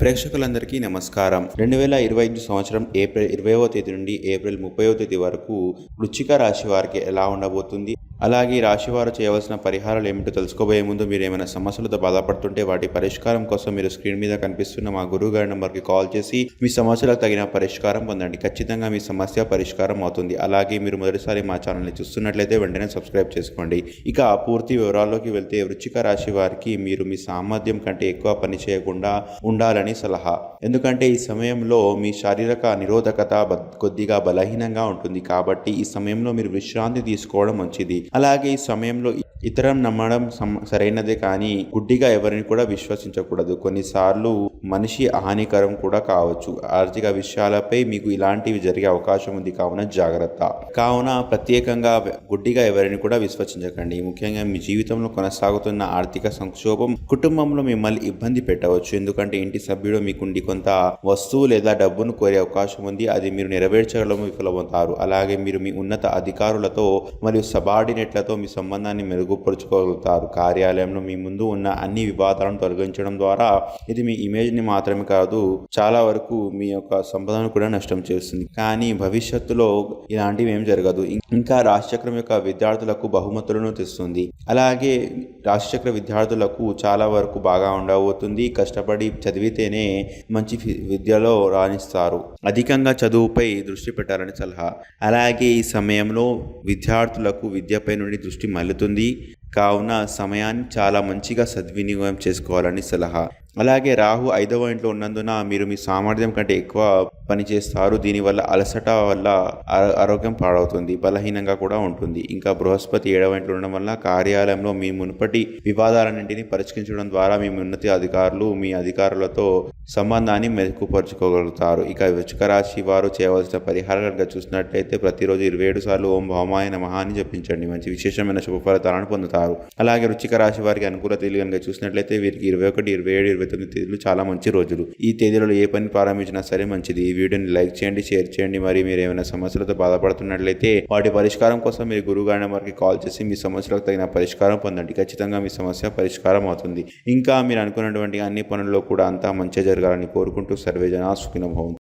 ప్రేక్షకులందరికీ నమస్కారం. రెండు వేల ఇరవై ఐదు సంవత్సరం ఏప్రిల్ ఇరవైవ తేదీ నుండి ఏప్రిల్ ముప్పైవ తేదీ వరకు వృచ్చిక రాశి వారికి ఎలా ఉండబోతుంది? అలాగే ఈ చేయవలసిన పరిహారాలు ఏమిటో తెలుసుకోబోయే ముందు మీరు ఏమైనా సమస్యలతో బాధపడుతుంటే వాటి పరిష్కారం కోసం మీరు స్క్రీన్ మీద కనిపిస్తున్న మా గురువు గారి నెంబర్కి కాల్ చేసి మీ సమస్యలకు తగిన పరిష్కారం పొందండి. ఖచ్చితంగా మీ సమస్య పరిష్కారం అవుతుంది. అలాగే మీరు మొదటిసారి మా ఛానల్ని చూస్తున్నట్లయితే వెంటనే సబ్స్క్రైబ్ చేసుకోండి. ఇక పూర్తి వివరాల్లోకి వెళ్తే వృచ్చిక రాశి వారికి మీరు మీ సామర్థ్యం కంటే ఎక్కువ పని చేయకుండా ఉండాలని సలహా. ఎందుకంటే ఈ సమయంలో మీ శారీరక నిరోధకత కొద్దిగా బలహీనంగా ఉంటుంది. కాబట్టి ఈ సమయంలో మీరు విశ్రాంతి తీసుకోవడం మంచిది. అలాగే ఈ సమయంలో ఇతరం నమ్మడం సరైనదే కానీ గుడ్డిగా ఎవరిని కూడా విశ్వసించకూడదు. కొన్నిసార్లు మనిషి హానికరం కూడా కావచ్చు. ఆర్థిక విషయాలపై మీకు ఇలాంటివి జరిగే అవకాశం ఉంది. కావున జాగ్రత్త. కావున ప్రత్యేకంగా గుడ్డిగా ఎవరిని కూడా విశ్వసించకండి. ముఖ్యంగా మీ జీవితంలో కొనసాగుతున్న ఆర్థిక సంక్షోభం కుటుంబంలో మిమ్మల్ని ఇబ్బంది పెట్టవచ్చు. ఎందుకంటే ఇంటి సభ్యుడు మీకుండి కొంత వస్తువు లేదా డబ్బును కోరే అవకాశం ఉంది. అది మీరు నెరవేర్చగలము విఫలమవుతారు. అలాగే మీరు మీ ఉన్నత అధికారులతో మరియు సబార్డినేట్లతో మీ సంబంధాన్ని మెరుగుపరుచుకోగలుగుతారు. కార్యాలయంలో మీ ముందు ఉన్న అన్ని వివాదాలను తొలగించడం ద్వారా ఇది మీ ఇమేజ్ని మాత్రమే కాదు చాలా వరకు మీ యొక్క సంపదను కూడా నష్టం చేస్తుంది. కానీ భవిష్యత్తులో ఇలాంటివి ఏం జరగదు. ఇంకా రాశిచక్రం యొక్క విద్యార్థులకు బహుమతులను తెస్తుంది. అలాగే రాశిచక్ర విద్యార్థులకు చాలా వరకు బాగా ఉండబోతుంది. కష్టపడి చదివితేనే మంచి విద్యలో రాణిస్తారు. అధికంగా చదువుపై దృష్టి పెట్టాలని సలహా. అలాగే ఈ సమయంలో విద్యార్థులకు విద్య విద్యపై నుండి దృష్టి మల్లుతుంది కావున సమయాన్ని చాలా మంచిగా సద్వినియోగం చేసుకోవాలని సలహా. అలాగే రాహు ఐదవ ఇంట్లో ఉన్నందున మీరు మీ సామర్థ్యం కంటే ఎక్కువ పని చేస్తారు. దీనివల్ల అలసట వల్ల ఆరోగ్యం పాడవుతుంది. బలహీనంగా కూడా ఉంటుంది. ఇంకా బృహస్పతి ఏడవ ఇంట్లో ఉండడం వల్ల కార్యాలయంలో మీ మునుపటి వివాదాలన్నింటినీ పరిష్కరించడం ద్వారా మీ ఉన్నత అధికారులు మీ అధికారులతో సంబంధాన్ని మెరుగుపరుచుకోగలుగుతారు. ఇక వృచ్చిక రాశి వారు చేయవలసిన పరిహారం కనుక చూసినట్లయితే ప్రతిరోజు ఇరవై ఏడు సార్లు ఓం భౌమాయ నమః అని జపించండి. మంచి విశేషమైన శుభ ఫలితాలను పొందుతారు. అలాగే వృచ్చిక రాశి వారికి అనుకూల తేదీలు కనుక చూసినట్లయితే వీరికి ఇరవై ఒకటి ఇరవై ఏడు ఇరవై తొమ్మిది తేదీలు చాలా మంచి రోజులు. ఈ తేదీలలో ఏ పని ప్రారంభించినా సరే మంచిది. ఈ వీడియోని లైక్ చేయండి షేర్ చేయండి. మరి మీరు ఏమైనా సమస్యలతో బాధపడుతున్నట్లయితే వాటి పరిష్కారం కోసం మీరు గురువుగారి నెంబర్కి కాల్ చేసి మీ సమస్యలకు తగిన పరిష్కారం పొందండి. ఖచ్చితంగా మీ సమస్య పరిష్కారం అవుతుంది. ఇంకా మీరు అనుకున్నటువంటి అన్ని పనుల్లో కూడా అంతా మంచి జరగాలని కోరుకుంటూ సర్వే జనా భవంతు.